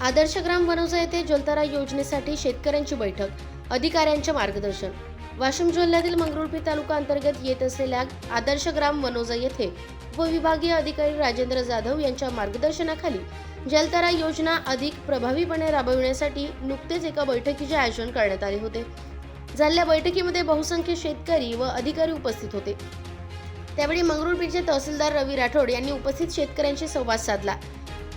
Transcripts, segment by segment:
आदर्श ग्राम वनोजा येथे जलतारा योजनेसाठी शेतकऱ्यांची बैठक अधिकाऱ्यांचे मार्गदर्शन. वाशिम जिल्ह्यातील मंगरुळपी तालुका अंतर्गत येत असलेल्या आदर्श ग्राम वनोजा येथे उपविभागीय अधिकारी राजेंद्र जाधव यांच्या मार्गदर्शनाखाली जलतारा योजना अधिक प्रभावीपणे राबविण्यासाठी नुकतेच एका बैठकीचे आयोजन करण्यात आले होते. झालेल्या बैठकीमध्ये बहुसंख्य शेतकरी व अधिकारी उपस्थित होते. त्यावेळी मंगरुळपीरचे तहसीलदार रवी राठोड यांनी उपस्थित शेतकऱ्यांशी संवाद साधला.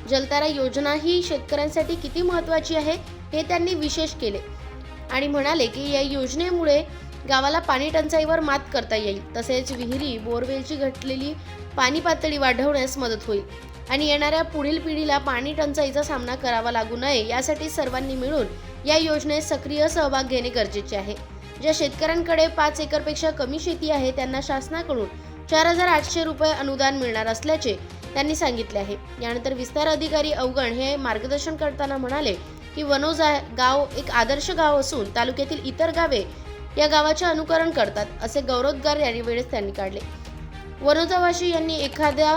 जलतारा योजना ही शेतकऱ्यांसाठी किती महत्त्वाची आहे हे त्यांनी विशेष केले. आणि म्हणाले की या योजनेमुळे गावाला पाणी टंचाईवर मात करता येईल. तसेच विहिरी बोरवेलची घटलेली पाणी पातळी वाढवण्यास मदत होईल. आणि येणाऱ्या पुढील पिढीला पाणी टंचाईचा सामना करावा लागू नये यासाठी सर्वांनी मिळून या योजनेत सक्रिय सहभाग घेणे गरजेचे आहे. ज्या शेतकऱ्यांकडे पाच एकरपेक्षा कमी शेती आहे त्यांना शासनाकडून चार हजार आठशे रुपये अनुदान मिळणार असल्याचे त्यांनी सांगितले आहे. यानंतर विस्तार अधिकारी अवगण हे मार्गदर्शन करताना म्हणाले की वनोजा गाव एक आदर्श गाव असून तालुक्यातील इतर गावे या गावाचे अनुकरण करतात असे गौरवोद्गार यावेळेस वेळेस त्यांनी काढले. वनोजावाशी यांनी एखाद्या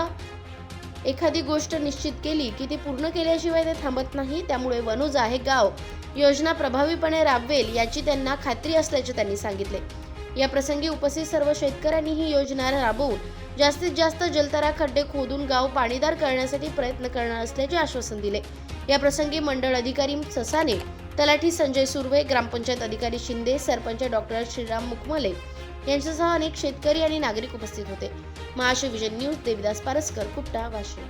एखादी गोष्ट निश्चित केली की ती पूर्ण केल्याशिवाय ते थांबत नाही त्यामुळे वनोजा हे गाव. योजना प्रभावीपणे राबवेल याची त्यांना खात्री असल्याचे त्यांनी सांगितले. या प्रसंगी उपस्थित सर्व शेतकऱ्यांनी ही योजना राबवून जास्तीत जास्त जलतारा खड्डे खोदून गाव पाणीदार करण्यासाठी प्रयत्न करणार असल्याचे आश्वासन दिले. या प्रसंगी मंडळ अधिकारी ससाने तलाठी संजय सुर्वे ग्रामपंचायत अधिकारी शिंदे सरपंच डॉक्टर श्रीराम मुखमले यांच्यासह अनेक शेतकरी आणि नागरिक उपस्थित होते. Maharashtra vision news Devidas Paraskar Kupta Washim.